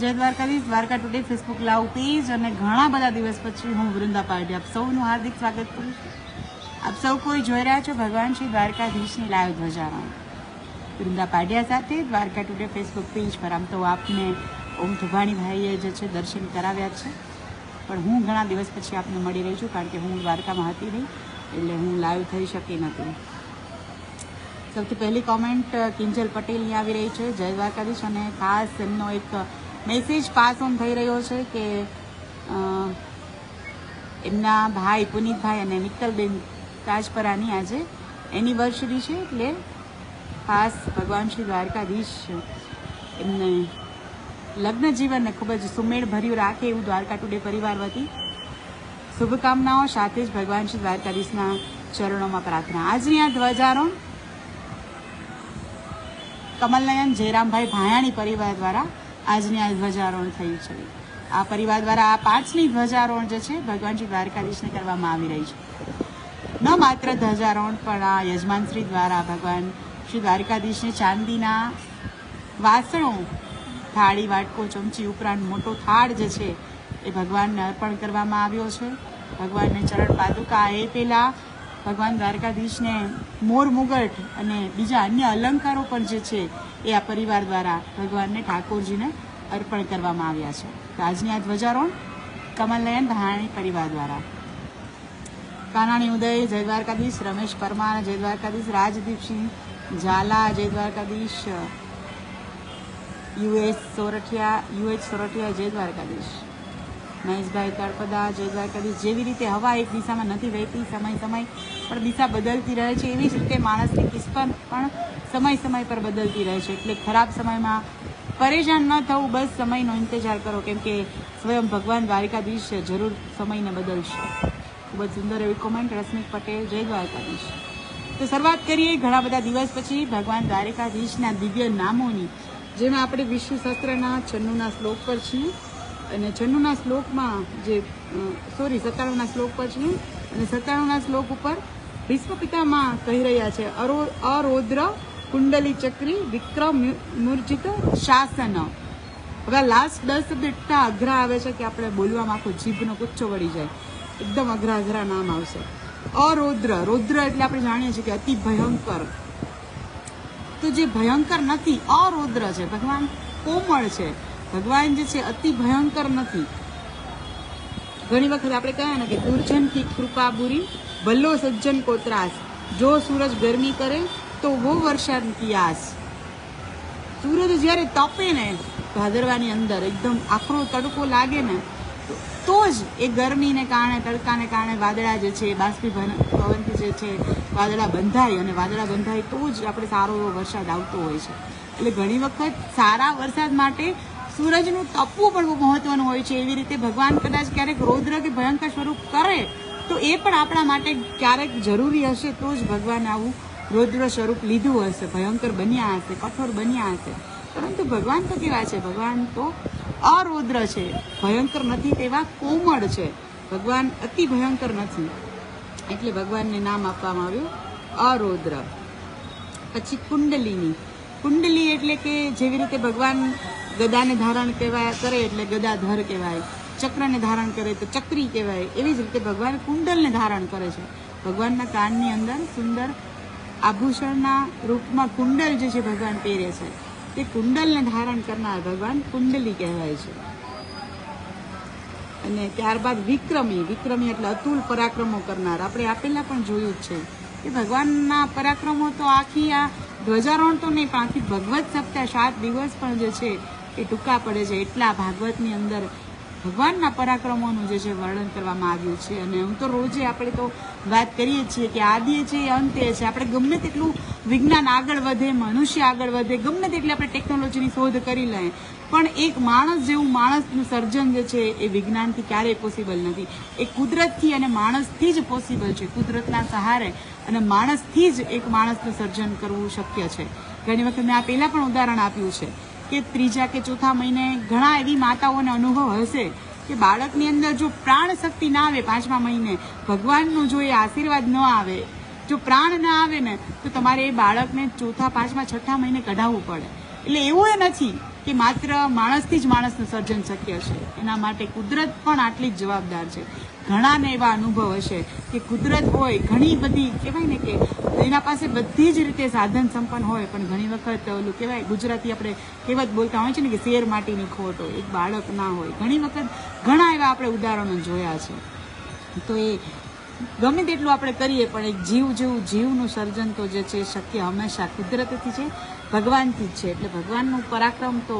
જય Dwarkadhish, Dwarka today, Facebook લાવ page અને ઘણા બધા દિવસ પછી હું વૃંદા પાર્ટી આપ સૌનું હાર્દિક સ્વાગત કરું છું. આપ સૌ કોઈ જોઈ રહ્યા છો ભગવાન શ્રી દ્વારકાધીશની લાઈવ ધ્વજામાં વૃંદા પાડ્યા સાથે દ્વારકા ટુડે ફેસબુક પેજ પર આમ તો આપને ઓમ ધુભાણીભાઈએ જે છે દર્શન કરાવ્યા છે. પણ હું ઘણા દિવસ પછી આપને મળી રહી છું કારણ કે હું દ્વારકામાં હતી નહીં, એટલે હું લાઈવ થઈ શકી નથી સૌથી પહેલી કોમેન્ટ કિંજલ પટેલની આવી રહી છે. જય દ્વારકાધીશ અને ખાસ એમનો એક મેસેજ પાસ ઓન થઈ રહ્યો છે કે એમના ભાઈ, પુનિતભાઈ અને મિત્તલબેન રાજપરાની આજે એનિવર્સરી છે એટલે ખાસ ભગવાન શ્રી દ્વારકાધીશ એમને લગ્ન જીવનને ખૂબ જ સુમેળભર્યું રાખે એવું દ્વારકા ટુડે પરિવાર વતી શુભકામનાઓ, સાથે જ ભગવાન શ્રી દ્વારકાધીશના ચરણોમાં પ્રાર્થના. આજની આ ધ્વજારોહણ કમલનયન જયરામભાઈ ભાયાણી પરિવાર દ્વારા આજની આ ધ્વજારોહણ થયું છે. આ પરિવાર દ્વારા આ પાંચમી ધ્વજારોહણ જે છે ભગવાન શ્રી દ્વારકાધીશને કરવામાં આવી રહી છે. ન માત્ર ધ્વજારોહણ, પણ આ યજમાનશ્રી દ્વારા ભગવાન શ્રી દ્વારકાધીશને ચાંદીના વાસણો, થાળી, વાટકો, ચમચી ઉપરાંત મોટો થાળ જે છે, એ ભગવાનને અર્પણ કરવામાં આવ્યો છે. ભગવાનને ચરણ પાદુકા એ પહેલાં ભગવાન દ્વારકાધીશને મોર મુગટ અને બીજા અન્ય અલંકારો પણ જે છે એ આ પરિવાર દ્વારા ભગવાનને ઠાકોરજીને અર્પણ કરવામાં આવ્યા છે. તો આજની આ ધ્વજારોહણ કમલનયન ભાણી પરિવાર દ્વારા. કાનાણી ઉદય, જય દ્વારકાધીશ, રમેશ પરમાર, જય દ્વારકાધીશ, રાજદીપસિંહ ઝાલા, જય દ્વારકાધીશ યુએસ સોરઠિયા યુએચ સોરઠિયા, જય દ્વારકાધીશ. મહેશભાઈ તળપદા જય કદી જેવી રીતે હવા એક દિશામાં નથી વહેતી, સમય સમય પણ દિશા બદલતી રહે છે. એવી જ રીતે માણસની કિસ્મત પણ સમય સમય પર બદલતી રહે છે. એટલે ખરાબ સમયમાં પરેશાન ન થવું, બસ સમયનો ઇંતજાર કરો. કેમ કે સ્વયં ભગવાન દ્વારિકાધીશ જરૂર સમયને બદલશે. ખૂબ જ સુંદર એવી કોમેન્ટ રશ્મિક પટેલ, જય દ્વારકાધીશ. તો શરૂઆત કરીએ ઘણા બધા દિવસ પછી ભગવાન દ્વારિકાધીશના દિવ્ય નામોની, જેમાં આપણે વિષ્ણુ શાસ્ત્રના છન્નુના શ્લોક પર છીએ. અને છન્નુના શ્લોકમાં જે સોરી સત્તાણુંના શ્લોક પર છે અને સત્તાણુંના શ્લોક ઉપર ભીષ્મ પિતામાં કહી રહ્યા છે, અરો, અરોદ્ર કુંડલી ચક્રી વિક્રમ મૂર્જિત શાસન. હવે લાસ્ટ દસ શબ્દ એટલા અઘરા આવે છે કે આપણે બોલવામાં આખો જીભનો ગુચ્છો વળી જાય. એકદમ અઘરા અઘરા નામ આવશે. અરૌદ્ર, રૌદ્ર એટલે આપણે જાણીએ છીએ કે અતિ ભયંકર. તો જે ભયંકર નથી, અરૌદ્ર છે. ભગવાન કોમળ છે. ભગવાન જે છે, અતિ ભયંકર નથી. ઘણી વખત આપણે કહ્યા ને કે દુર્જન કી કૃપા બુરી, ભલ્લો સજ્જન કો જો સૂરજ ગરમી કરે, તો વો વરસાદ કી આસ સૂરજ જ્યારે તપે ને, ભાદરવાની અંદર એકદમ આકરો તડકો લાગે ને, તો- તો જ એ ગરમીને કારણે, તડકાને કારણે વાદળા જે છે બાષ્પીભવન પવનથી જે છે, વાદળા બંધાય અને વાદળા બંધાય તો જ આપણે સારો એવો વરસાદ આવતો હોય છે. એટલે ઘણી વખત સારા વરસાદ માટે સૂરજનું તપવું પણ બહુ મહત્વનું હોય છે. એવી રીતે ભગવાન કદાચ ક્યારેક રૌદ્ર કે ભયંકર સ્વરૂપ કરે, તો એ પણ આપણા માટે ક્યારેક જરૂરી હશે તો જ ભગવાન આવું રૌદ્ર સ્વરૂપ લીધું હશે. ભયંકર બન્યા હશે, કઠોર બન્યા હશે. પરંતુ ભગવાન તો કેવા છે? ભગવાન તો અરૌદ્ર છે. ભયંકર નથી તેવા કોમળ છે. ભગવાન અતિ ભયંકર નથી. એટલે ભગવાનને નામ આપવામાં આવ્યું અરૌદ્ર. પછી કુંડલીની. કુંડલી એટલે કે જેવી રીતે ભગવાન ગદાને ધારણ કહેવાય, કરે એટલે ગદાધર કહેવાય, ચક્રને ધારણ કરે તો ચક્રી કહેવાય. એવી જ રીતે ભગવાન કુંડલને ધારણ કરે છે. ભગવાનના કાનની અંદર સુંદર આભૂષણના રૂપમાં કુંડલ જે છે ભગવાન પહેરે છે, તે કુંડલને ધારણ કરનાર ભગવાન કુંડલી કહેવાય છે. અને ત્યારબાદ વિક્રમી વિક્રમી એટલે અતુલ પરાક્રમો કરનાર. આપણે આપેલા પણ જોયું જ છે કે ભગવાનના પરાક્રમો તો આખી આ ધ્વજારોહણ તો નહીં, પણ આખી ભગવત સપ્તાહ સાત દિવસ પણ જે છે એ ટૂંકા પડે છે. એટલા ભાગવતની અંદર ભગવાનના પરાક્રમોનું જે છે વર્ણન કરવામાં આવ્યું છે. અને હું તો રોજે આપણે તો વાત કરીએ છીએ કે આદિએ છે, એ અંતે છે. આપણે ગમે તેટલું વિજ્ઞાન આગળ વધે, મનુષ્ય આગળ વધે, ગમે તેટલી આપણે ટેકનોલોજીની શોધ કરી લઈએ પણ એક માણસ જેવું માણસનું સર્જન જે છે એ વિજ્ઞાનથી ક્યારેય પોસિબલ નથી. એ કુદરતથી અને માણસથી જ પોસિબલ છે. કુદરતના સહારે અને માણસથી જ એક માણસનું સર્જન કરવું શક્ય છે. ઘણી વખત મેં આ પહેલાં પણ ઉદાહરણ આપ્યું છે. કે ત્રીજા કે ચોથા મહિને ઘણા એવી માતાઓને અનુભવ હશે કે બાળકની અંદર જો પ્રાણ શક્તિ ના આવે પાંચમા મહિને, ભગવાનનો જો એ આશીર્વાદ ન આવે, જો પ્રાણ ના આવે ને, તો તમારે એ બાળકને ચોથા, પાંચમા, છઠ્ઠા મહિને કઢાવવું પડે. એટલે એવું એ નથી કે માત્ર માણસથી જ માણસનું સર્જન શક્ય છે. એના માટે કુદરત પણ આટલી જ જવાબદાર છે. ઘણાને એવા અનુભવ હશે કે કુદરત હોય, ઘણી બધી કહેવાય ને કે એના પાસે બધી જ રીતે સાધન સંપન્ન હોય, પણ ઘણી વખત ઓલું કહેવાય, ગુજરાતી આપણે કહેવત બોલતા હોય છે ને કે શેર માટીની ખોટ હોય, એક બાળક ના હોય. ઘણી વખત ઘણા એવા આપણે ઉદાહરણો જોયા છે. તો એ ગમે તેટલું આપણે કરીએ, પણ એક જીવ જેવું, જીવનું સર્જન તો જે છે શક્ય હંમેશા કુદરતથી છે, ભગવાનથી જ છે. એટલે ભગવાનનું પરાક્રમ તો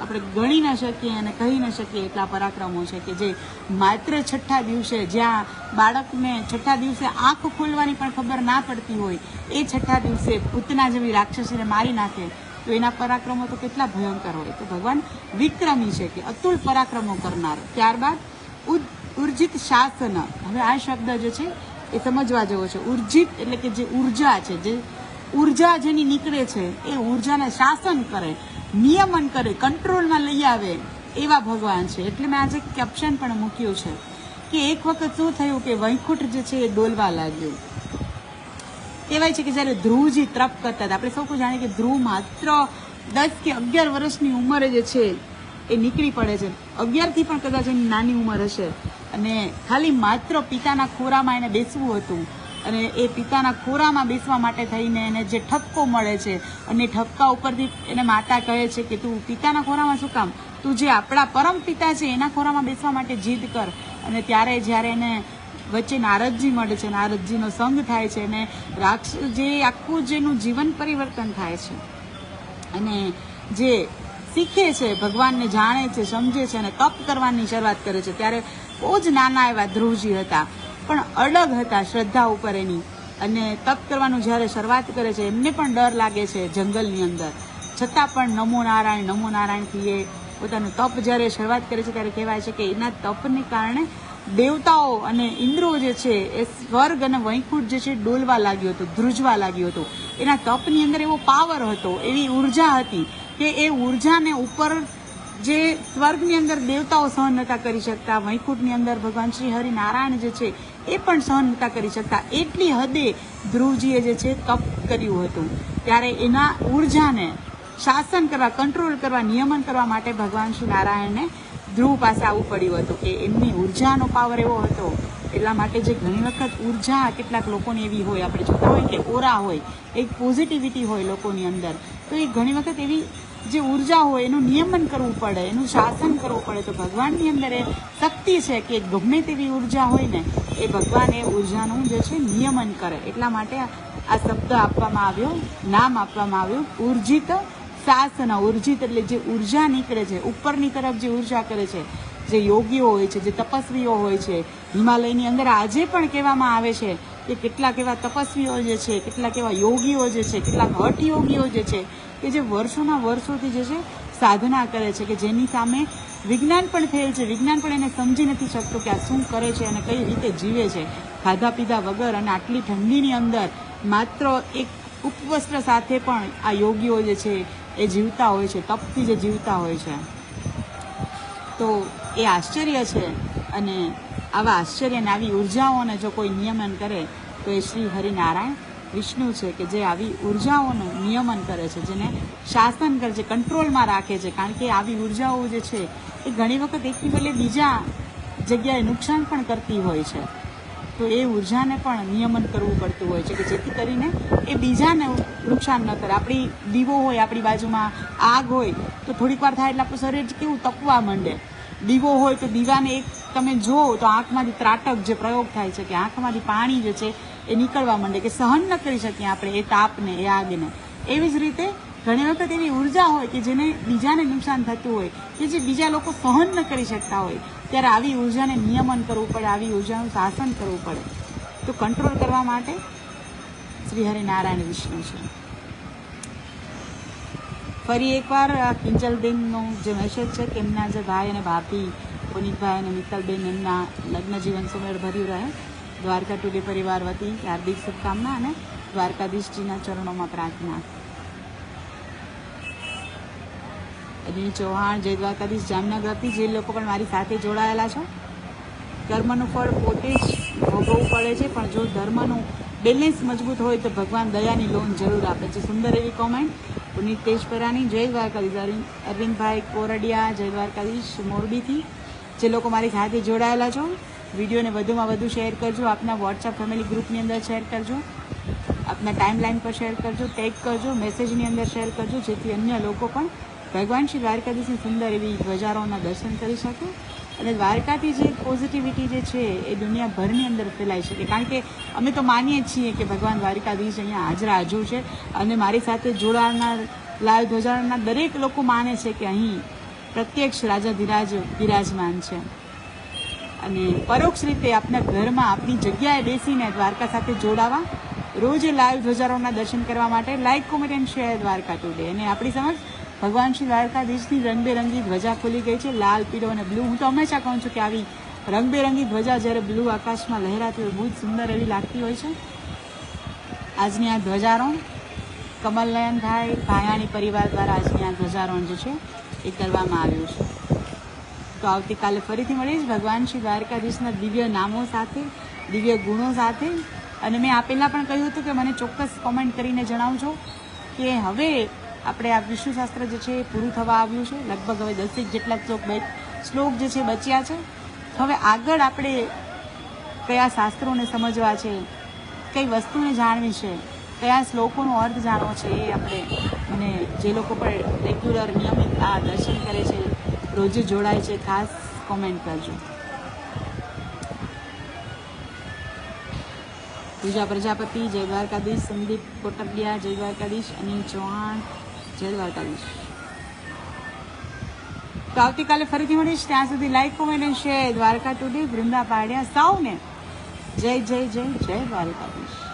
આપણે ગણી ન શકીએ અને કહી ન શકીએ એટલા પરાક્રમો છે કે જે માત્ર છઠ્ઠા દિવસે જ્યાં બાળકને છઠ્ઠા દિવસે આંખ ખોલવાની પણ ખબર ના પડતી હોય, એ છઠ્ઠા દિવસે પૂતના જેવી રાક્ષસીને મારી નાખે, તો એના પરાક્રમો તો કેટલા ભયંકર હોય. તો ભગવાન વિક્રમી છે કે અતુલ પરાક્રમો કરનાર. ત્યારબાદ ઉર્જિત શાસન. હવે આ શબ્દ જે છે એ સમજવા જેવો છે. ઉર્જિત એટલે કે જે ઊર્જા છે, જે ઊર્જા જેની નીકળે છે, એ ઉર્જાને શાસન કરે. નિયમન કરે, કંટ્રોલમાં લઈ આવે એવા ભગવાન છે. એટલે મેં આજે કેપ્શન પણ મૂક્યું છે કે એક વખત શું થયું કે વૈકુંઠ જે છે એ ડોલવા લાગ્યું. કહેવાય છે કે જ્યારે ધ્રુવજી તપ કરતા હતા, આપણે સૌ કોઈ જાણીએ કે ધ્રુવ માત્ર દસ કે અગિયાર વર્ષની ઉંમરે જે છે એ નીકળી પડે છે. અગિયારથી પણ કદાચ એની નાની ઉંમર હશે. અને ખાલી માત્ર પિતાના ખોરામાં એને બેસવું હતું. અને એ પિતાના ખોરામાં બેસવા માટે થઈને એને જે ઠપકો મળે છે અને ઠપકા ઉપરથી એને માતા કહે છે કે તું પિતાના ખોરામાં શું કામ? તું જે આપણા પરમ પિતા છે, એના ખોરામાં બેસવા માટે જીદ કર. અને ત્યારે જ્યારે એને વચ્ચે નારદજી મળે છે, નારદજીનો સંગ થાય છે અને રાક્ષ જે આખું જેનું જીવન પરિવર્તન થાય છે. અને જે શીખે છે, ભગવાનને જાણે છે, સમજે છે અને તપ કરવાની શરૂઆત કરે છે. ત્યારે બહુ જ નાના એવા ધ્રુવજી હતા. પણ અલગ હતા શ્રદ્ધા ઉપર એની. અને તપ કરવાનું જ્યારે શરૂઆત કરે છે, એમને પણ ડર લાગે છે જંગલની અંદર. છતાં પણ નમો નારાયણ, નમો નારાયણથી એ પોતાનું તપ જ્યારે શરૂઆત કરે છે, ત્યારે કહેવાય છે કે એના તપને કારણે દેવતાઓ અને ઇન્દ્રો જે છે, એ સ્વર્ગ અને વૈકુંઠ જે છે, ડોલવા લાગ્યું હતું, ધ્રુજવા લાગ્યું હતું. એના તપની અંદર એવો પાવર હતો, એવી ઊર્જા હતી કે એ ઉર્જાને ઉપર જે સ્વર્ગની અંદર દેવતાઓ સહન નતા કરી શકતા, વૈકુંઠની અંદર ભગવાન શ્રી હરિનારાયણ જે છે એ પણ સહન નતા કરી શકતા. એટલી હદે ધ્રુવજીએ જે છે તપ કર્યું હતું. ત્યારે એના ઉર્જાને શાસન કરવા કંટ્રોલ કરવા, નિયમન કરવા માટે ભગવાન શ્રી નારાયણને ધ્રુવ પાસે આવવું પડ્યું હતું કે એમની ઉર્જાનો પાવર એવો હતો. એટલા માટે જે ઘણી વખત ઊર્જા કેટલાક લોકોની એવી હોય, આપણે જોતા હોય કે ઓરા હોય, એક પોઝિટિવિટી હોય લોકોની અંદર, તો એ ઘણી વખત એવી જે ઊર્જા હોય એનું નિયમન કરવું પડે, એનું શાસન કરવું પડે, તો ભગવાનની અંદર એ શક્તિ છે કે ગમે તેવી ઊર્જા હોય ને, એ ભગવાન એ ઉર્જાનું જે છે નિયમન કરે. એટલા માટે આ શબ્દ આપવામાં આવ્યો, નામ આપવામાં આવ્યું, ઉર્જિત શાસન. ઉર્જિત એટલે જે ઊર્જા નીકળે છે, ઉપરની તરફ જે ઊર્જા કરે છે, જે યોગીઓ હોય છે, જે તપસ્વીઓ હોય છે, હિમાલયની અંદર આજે પણ કહેવામાં આવે છે કે કેટલાક એવા તપસ્વીઓ જે છે, કેટલાક એવા યોગીઓ જે છે, કેટલાક હઠ યોગીઓ જે છે કે જે વર્ષોના વર્ષોથી જે છે સાધના કરે છે, કે જેની સામે વિજ્ઞાન પણ થયેલ છે. વિજ્ઞાન પણ એને સમજી નથી શકતું કે આ શું કરે છે અને કઈ રીતે જીવે છે. ખાધા પીધા વગર અને આટલી ઠંડીની અંદર માત્ર એક ઉપવસ્ત્ર સાથે પણ આ યોગીઓ જે છે એ જીવતા હોય છે, તપથી જે જીવતા હોય છે. તો એ આશ્ચર્ય છે અને આવા આશ્ચર્યને, આવી ઉર્જાઓને જો કોઈ નિયમન કરે, તો એ શ્રી હરિનારાયણ વિષ્ણુ છે કે જે આવી ઉર્જાઓનું નિયમન કરે છે, જેને શાસન કરે છે, કંટ્રોલમાં રાખે છે, કારણ કે આવી ઉર્જાઓ જે છે, એ ઘણી વખત એકની બદલે બીજા જગ્યાએ નુકસાન પણ કરતી હોય છે. તો એ ઉર્જાને પણ નિયમન કરવું પડતું હોય છે કે જેથી કરીને એ બીજાને નુકસાન ન કરે. આપણી દીવો હોય, આપણી બાજુમાં આગ હોય, તો થોડીક વાર થાય એટલે આપણું શરીર કેવું તપવા માંડે. દીવો હોય તો દીવાને એક તમે જુઓ તો આંખમાંથી ત્રાટક જે પ્રયોગ થાય છે કે આંખમાંથી પાણી જે છે એ નીકળવા માંડે કે સહન ન કરી શકીએ આપણે એ તાપને, એ આગને. એવી જ રીતે ઘણી વખત એવી ઊર્જા હોય કે જેને બીજાને નુકસાન થતું હોય, કે જે બીજા લોકો સહન ન કરી શકતા હોય, ત્યારે આવી ઉર્જાને નિયમન કરવું પડે, આવી ઉર્જાનું શાસન કરવું પડે. તો કંટ્રોલ કરવા માટે શ્રી હરિનારાયણ વિષ્ણુ છે. ફરી એકવાર આ કિંજલબેનનો જે મેસેજ છે કે એમના જે ભાઈ અને ભાભી, પુનિતભાઈ અને મિત્તલબેન એમના લગ્ન જીવન સુમેળ ભર્યું રહે દ્વારકા ટુડે પરિવાર વતી હાર્દિક શુભકામના અને દ્વારકાધીશજીના ચરણોમાં પ્રાર્થના. અનિલ ચૌહાણ, જય દ્વારકાધીશ જામનગરથી જે લોકો પણ મારી સાથે જોડાયેલા છો. કર્મનું ફળ પોતે જ ભોગવવું પડે છે, પણ જો ધર્મનું બેલેન્સ મજબૂત હોય તો ભગવાન દયાની લોન જરૂર આપે છે. સુંદર એવી કોમેન્ટ પુનિત તેજપરાની, જય દ્વારકાધીશ અરવિંદ અરવિંદભાઈ કોરડિયા, જય દ્વારકાધીશ, મોરબીથી જે લોકો મારી સાથે જોડાયેલા છો. વિડીયોને વધુમાં વધુ શેર કરજો. આપના વોટ્સઅપ ફેમિલી ગ્રુપની અંદર શેર કરજો. આપના ટાઈમલાઈન પર શેર કરજો. ટેગ કરજો. મેસેજની અંદર શેર કરજો. જેથી અન્ય લોકો પણ ભગવાન શ્રી દ્વારકાધીશની સુંદર એવી ધ્વજારોના દર્શન કરી શકે. અને દ્વારકાથી જે પોઝિટિવિટી જે છે, એ દુનિયાભરની અંદર ફેલાઈ શકે. કારણ કે અમે તો માનીએ છીએ કે ભગવાન દ્વારકાધીશ અહીંયા હાજરા હાજર છે. અને મારી સાથે જોડાનાર, લાલ ધ્વજાના દરેક લોકો માને છે કે અહીં પ્રત્યક્ષ રાજાધિરાજ બિરાજમાન છે. અને પરોક્ષ રીતે આપના ઘરમાં આપની જગ્યાએ બેસીને દ્વારકા સાથે જોડાવા, રોજ લાઈવ ધ્વજારોહણના દર્શન કરવા માટે like, comment and share Dwarka today. અને આપણી સમક્ષ ભગવાન શ્રી દ્વારકાધીશની રંગબેરંગી ધ્વજા ખુલી ગઈ છે, લાલ, પીળો અને બ્લુ. હું તો હંમેશા કહું છું કે આવી રંગબેરંગી ધ્વજા જ્યારે બ્લુ આકાશમાં લહેરાતી હોય, બહુ જ સુંદર એવી લાગતી હોય છે. આજની આ ધ્વજારોહણ, કમલનયનભાઈ ભાયાણી પરિવાર દ્વારા આજની આ ધ્વજારોહણ જે છે, એ કરવામાં આવ્યું છે. તો આવતીકાલે ફરીથી મળીશ. ભગવાન શ્રી દ્વારકાધીશના દિવ્ય નામો સાથે, દિવ્ય ગુણો સાથે. અને મેં આ પહેલાં પણ કહ્યું હતું કે મને ચોક્કસ કોમેન્ટ કરીને જણાવજો કે હવે આપણે આ વિષ્ણુશાસ્ત્ર જે છે એ પૂરું થવા આવ્યું છે. લગભગ હવે દસેક જેટલા શ્લોક શ્લોક જે છે બચ્યા છે. હવે આગળ આપણે કયા શાસ્ત્રોને સમજવા છે? કઈ વસ્તુને જાણવી છે? કયા શ્લોકોનો અર્થ જાણવો છે એ આપણે અને જે લોકો પણ રેગ્યુલર નિયમિત આ દર્શન કરે છે રોજે જોડાય છે, ખાસ કોમેન્ટ કરજો. પૂજા પ્રજાપતિ, જય દ્વારકાધીશ, સંદીપ કોટકડિયા જય દ્વારકાધીશ, અનિલ ચૌહાણ, જય દ્વારકાધીશ. તો આવતીકાલે ફરીથી મળીશ. ત્યાં સુધી લાઈક કોમેન્ટ અને શેર દ્વારકા ટુડે વૃંદા પાડ્યા સૌને. જય જય જય જય દ્વારકાધીશ.